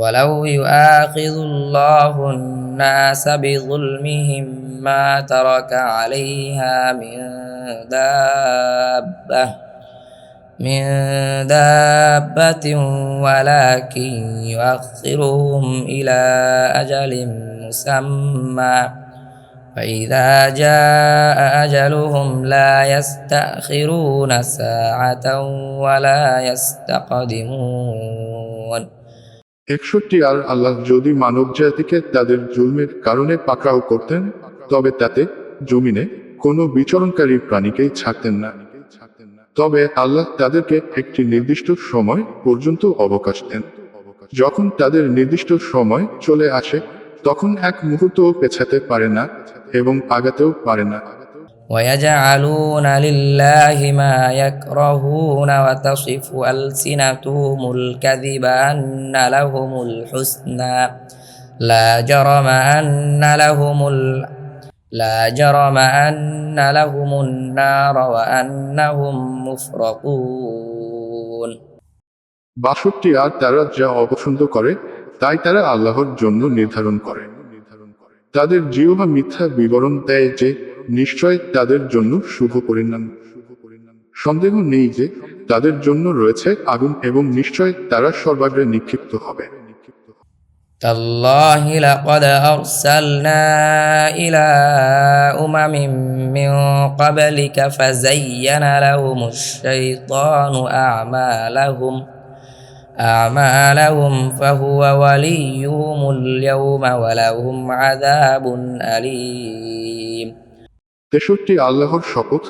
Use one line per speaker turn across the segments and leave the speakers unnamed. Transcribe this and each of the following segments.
ولو يؤاخذ الله الناس بظلمهم ما ترك عليها من دابة من دابة ولكن يؤخرهم إلى أجل مسمى فإذا جاء أجلهم لا يستأخرون ساعة ولا يستقدمون
একষট্টি আর আল্লাহ যদি মানব জাতিকে তাদের জুলমের কারণে পাকড়াও করতেন, তবে তাতে জমিনে কোনো বিচরণকারী প্রাণীকেই ছাড়তেন না। তবে আল্লাহ তাদেরকে একটি নির্দিষ্ট সময় পর্যন্ত অবকাশ দেন। যখন তাদের নির্দিষ্ট সময় চলে আসে, তখন এক মুহূর্তও পেছাতে পারে না এবং আগাতেও পারে না।
ويجعلون لله ما يكرهون وتصف ألسنتهم الكذب أن لهم الحسنى لا جرم أن لهم ال... لا جرم أن لهم النار وأنهم مفرطون
বাষট্টি আর তারা যা অপছন্দ করে তাই তারা আল্লাহর জন্য নির্ধারণ করে তাদের জিহ্বা মিথ্যা বিবরণ দেয় যে নিশ্চয় তাদের জন্য শুভ পরিণাম সন্দেহ নেই যে তাদের জন্য রয়েছে আগুন এবং নিশ্চয় তারা সর্বাগ্রে নিক্ষিপ্ত হবে
تالله لقد أرسلنا إلى أمم من قبلك فزين لهم الشيطان أعمالهم أعمالهم فهو وليهم اليوم ولهم عذاب أليم
তেষট্টি আল্লাহর শপথ,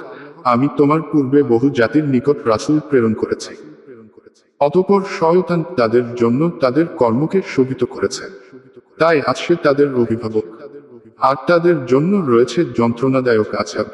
আমি তোমার পূর্বে বহু জাতির নিকট রাসুল প্রেরণ করেছি। অতপর শয়তান তাদের জন্য তাদের কর্মকে শোভিত করেছে। তাই আজকে তাদের অভিভাবক। আর তাদের জন্য রয়েছে যন্ত্রণাদায়ক আচার